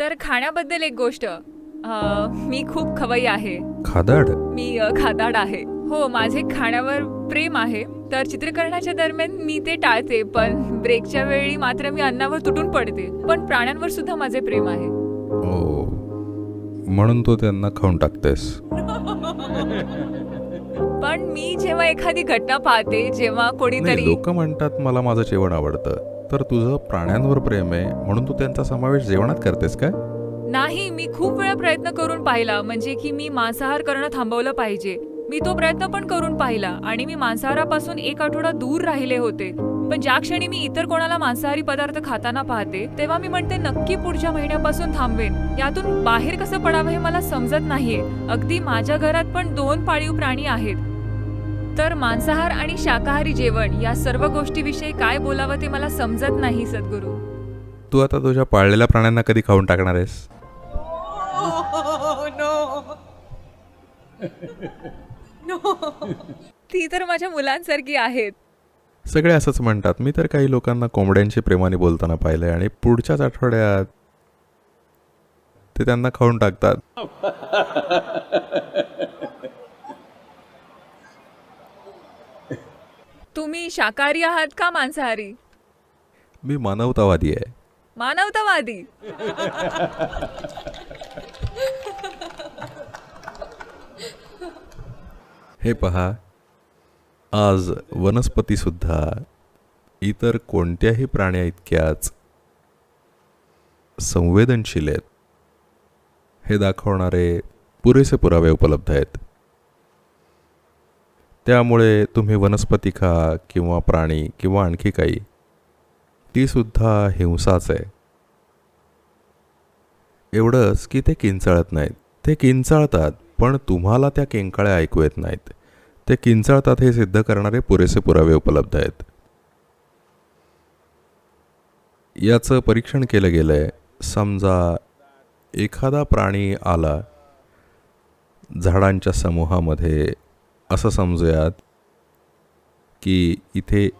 तर खाण्याबद्दल एक गोष्ट. अं, मी खूप खवई आहे. खादाड? मी अ, खादाड आहे. हो माझे खाण्यावर प्रेम आहे. तर चित्रीकरणाच्या दरम्यान मी ते टाळते पण ब्रेकच्या वेळी मात्र मी अन्नावर तुटून पडते. पण प्राण्यांवर सुद्धा माझे प्रेम आहे. ओ म्हणून तू त्यांना खाऊन टाकतेस. पण मी जेव्हा एखादी घटना पाहते जेव्हा कोणीतरी लोक म्हणतात मला माझं जेवण आवडतं. तर तुझं प्राण्यांवर प्रेम आहे म्हणून तू त्यांचा समावेश जेवणात करतेस काय? नाही मी खूप वेळा प्रयत्न करून पाहिला म्हणजे की मी मांसाहार करणं थांबवलं पाहिजे. मी तो प्रयत्न पण करून पाहिला आणि मी मांसाहारापासून एक आठवडा दूर राहिले होते. पण ज्या क्षणी मी इतर कोणाला मांसाहारी पदार्थ खाताना पाहते तेव्हा मी म्हणते नक्की पुढच्या महिन्यापासून थांबवेन. यातून बाहेर कसं पडावं हे मला समजत नाहीये. अगदी माझ्या घरात पण दोन पाळीव प्राणी आहेत. तर मांसाहार आणि शाकाहारी जेवण या सर्व गोष्टीविषयी काय बोलावं ते मला समजत नाही सद्गुरू. तू आता तुझ्या पाळलेल्या प्राण्यांना कधी खाऊन टाकणार आहेस? ती तर माझ्या मुलांसारखी आहेत. सगळे असंच म्हणतात. मी तर काही लोकांना कोंबड्यांशी प्रेमाने बोलताना पाहिलंय आणि पुढच्याच आठवड्यात ते त्यांना खाऊन टाकतात. तुम्ही शाकाहारी आहात का मांसाहारी? मी मानवतावादी आहे. मानवतावादी? हे पहा आज वनस्पतीसुद्धा इतर कोणत्याही प्राण्या इतक्याच संवेदनशील आहेत. हे दाखवणारे पुरेसे पुरावे उपलब्ध आहेत. त्यामुळे तुम्ही वनस्पती खा किंवा प्राणी किंवा आणखी काही तीसुद्धा हिंसाच आहे. एवढंच की ते किंचाळत नाहीत. ते किंचाळतात पण तुम्हाला त्या किंकाळ्या ऐकू येत नाहीत. ते किंचाळतात हे सिद्ध करणारे पुरेसे पुरावे उपलब्ध आहेत. याचं परीक्षण केलं गेलं आहे समजा एखादा प्राणी आला झाडांच्या समूहामध्ये असं समजूयात की इथे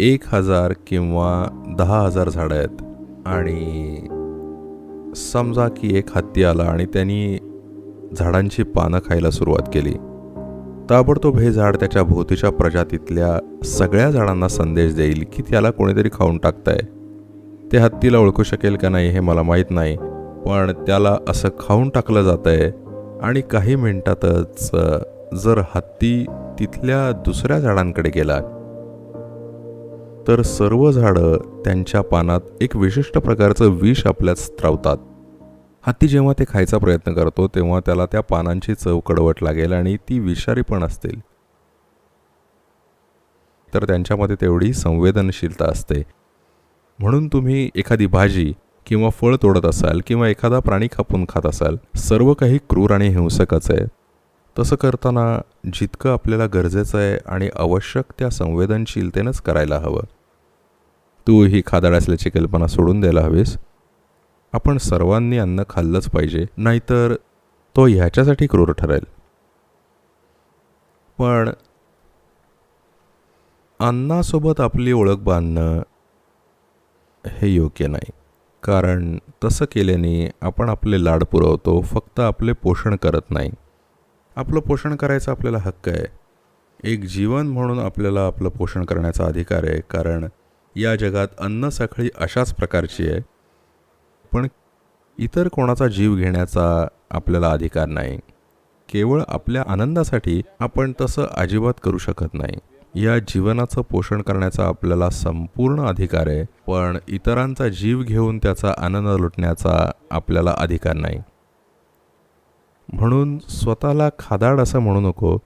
एक हजार किंवा दहा हजार झाडं आहेत. आणि समजा की एक हत्ती आला आणि त्यांनी झाडांची पानं खायला सुरुवात केली. ताबडतोब हे झाड त्याच्या भोवतीच्या प्रजातीतल्या सगळ्या झाडांना संदेश देईल की त्याला कोणीतरी खाऊन टाकतंय. ते हत्तीला ओळखू शकेल का नाही हे मला माहीत नाही पण त्याला असं खाऊन टाकलं जात आहे आणि काही मिनिटातच जर हत्ती तिथल्या दुसऱ्या झाडांकडे गेला तर सर्व झाडं त्यांच्या पानात एक विशिष्ट प्रकारचं विष आपल्यात स्त्रावतात. हत्ती जेव्हा ते खायचा प्रयत्न करतो तेव्हा त्याला त्या पानांची चव कडवट लागेल आणि ती विषारी पण असतील. तर त्यांच्यामध्ये तेवढी संवेदनशीलता असते. म्हणून तुम्ही एखादी भाजी किंवा फळ तोडत असाल किंवा एखादा प्राणी कापून खात असाल सर्व काही क्रूर आणि हिंसकच आहे. तसं करताना जितकं आपल्याला गरजेचं आहे आणि आवश्यक त्या संवेदनशीलतेनंच करायला हवं. तू ही खादाड असल्याची कल्पना सोडून द्यायला हवीस. आपण सर्वांनी अन्न खाल्लंच पाहिजे नाहीतर तो ह्याच्यासाठी क्रूर ठरेल. पण अन्नासोबत आपली ओळख बांधणं हे योग्य नाही. कारण तसं केल्याने आपण आपले लाड पुरवतो फक्त आपले पोषण करत नाही. आपलं पोषण करायचा आपल्याला हक्क आहे. एक जीवन म्हणून आपल्याला आपलं पोषण करण्याचा अधिकार आहे कारण या जगात अन्न साखळी अशाच प्रकारची आहे. पण इतर कोणाचा जीव घेण्याचा आपल्याला अधिकार नाही. केवळ आपल्या आनंदासाठी आपण तसं अजिबात करू शकत नाही. या जीवनाचं पोषण करण्याचा आपल्याला संपूर्ण अधिकार आहे पण इतरांचा जीव घेऊन त्याचा आनंद लुटण्याचा आपल्याला अधिकार नाही. म्हणून स्वतःला खादाड असं म्हणू नको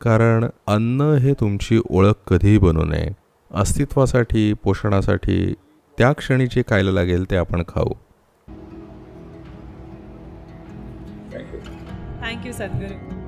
कारण अन्न हे तुमची ओळख कधीही बनू नये. अस्तित्वासाठी पोषणासाठी त्या क्षणी जे खायला लागेल ते आपण खाऊ. थँक्यू सद्गुरू.